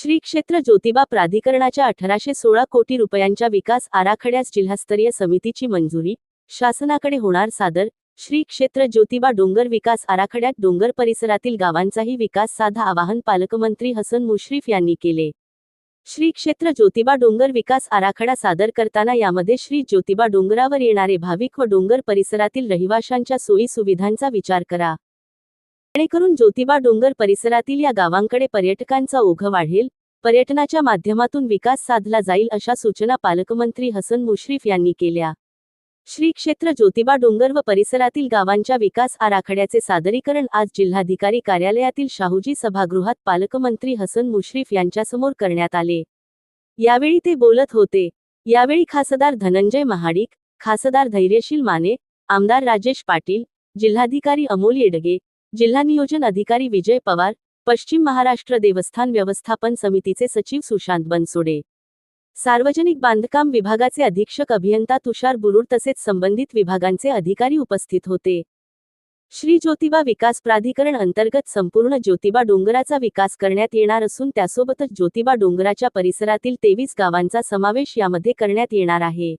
श्री क्षेत्र ज्योतिबा प्राधिकरणाच्या अठराशे सोळा कोटी रुपयांच्या विकास आराखड्यास जिल्हास्तरीय समितीची मंजुरी शासनाकडे होणार सादर श्री क्षेत्र ज्योतिबा डोंगर विकास आराखड्यात डोंगर परिसरातील गावांचाही विकास साधा आवाहन पालकमंत्री हसन मुश्रीफ यांनी केले. श्री क्षेत्र ज्योतिबा डोंगर विकास आराखडा सादर करताना यामध्ये श्री ज्योतिबा डोंगरावर येणारे भाविक व डोंगर परिसरातील रहिवाशांच्या सोयी सुविधांचा विचार करा. जेणेकरून ज्योतिबा डोंगर परिसरातील या गावांकडे पर्यटकांचा ओघ वाढेल पर्यटनाच्या माध्यमातून विकास साधला जाईल अशा सूचना पालकमंत्री हसन मुश्रीफ यांनी केल्या. श्री क्षेत्र ज्योतिबा डोंगर व परिसरातील गावांच्या विकास आराखड्याचे सादरीकरण आज जिल्हाधिकारी कार्यालयातील शाहूजी सभागृहात पालकमंत्री हसन मुश्रीफ यांच्यासमोर करण्यात आले. यावेळी ते बोलत होते यावेळी खासदार धनंजय महाडिक खासदार धैर्यशील माने आमदार राजेश पाटील जिल्हाधिकारी अमोल येडगे जिल्हा नियोजन अधिकारी विजय पवार पश्चिम महाराष्ट्र देवस्थान व्यवस्थापन समितीचे सचिव सुशांत बनसोडे. सार्वजनिक बांधकाम विभागाचे अधीक्षक अभियंता तुषार बुरुड तसेच संबंधित विभागांचे अधिकारी उपस्थित होते. श्री ज्योतिबा विकास प्राधिकरण अंतर्गत संपूर्ण ज्योतिबा डोंगराचा विकास करण्यात येणार असून त्यासोबतच ज्योतिबा डोंगराच्या परिसरातील तेवीस गावांचा समावेश यामध्ये करण्यात येणार आहे.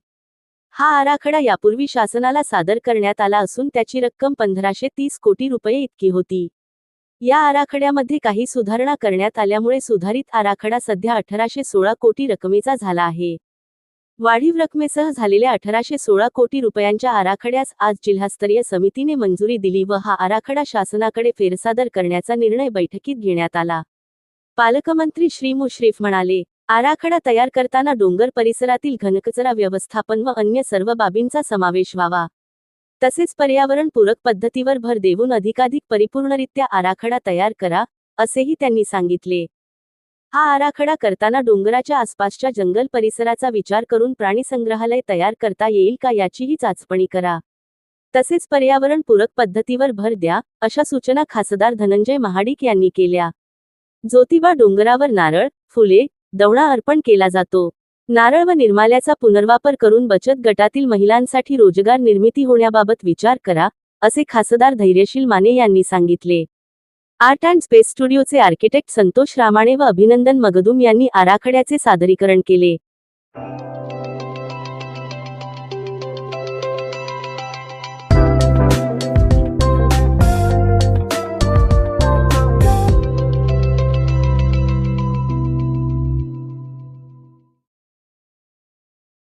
हा आराखडा यापूर्वी शासनाला सादर करण्यात आला असून त्याची रक्कम पंधराशे तीस कोटी रुपये इतकी होती. या आराखड्यामध्ये काही सुधारणा करण्यात आल्यामुळे सुधारित आराखडा सध्या अठराशे सोळा कोटी रकमेचा झाला आहे. वाढीव रकमेसह झालेल्या अठराशे सोळा कोटी रुपयांच्या आराखड्यास आज जिल्हास्तरीय समितीने मंजुरी दिली व हा आराखडा शासनाकडे फेरसादर करण्याचा निर्णय बैठकीत घेण्यात आला. पालकमंत्री श्री मुश्रीफ म्हणाले आराखडा तयार करताना डोंगर परिसरातील घनकचरा व्यवस्थापन व अन्य सर्व बाबींचा समावेश व्हावा. तसेच पर्यावरण पूरक पद्धतीवर भर देऊन अधिकाधिक परिपूर्णरित्या आराखडा तयार करा असेही त्यांनी सांगितले. हा आराखडा करताना डोंगराच्या आसपासच्या जंगल परिसराचा विचार करून प्राणी संग्रहालय तयार करता येईल का याचीही चाचपणी करा. तसेच पर्यावरण पूरक पद्धतीवर भर द्या अशा सूचना खासदार धनंजय महाडिक यांनी केल्या. ज्योतिबा डोंगरावर नारळ फुले दवणा अर्पण केला जातो. नारळ व निर्माल्याचा पुनर्वापर करून बचत गटातील महिलांसाठी रोजगार निर्मिती होण्याबाबत विचार करा असे खासदार धैर्यशील माने यांनी सांगितले. आर्ट अँड स्पेस स्टुडिओचे आर्किटेक्ट संतोष रामाणे व अभिनंदन मगदुम यांनी आराखड्याचे सादरीकरण केले.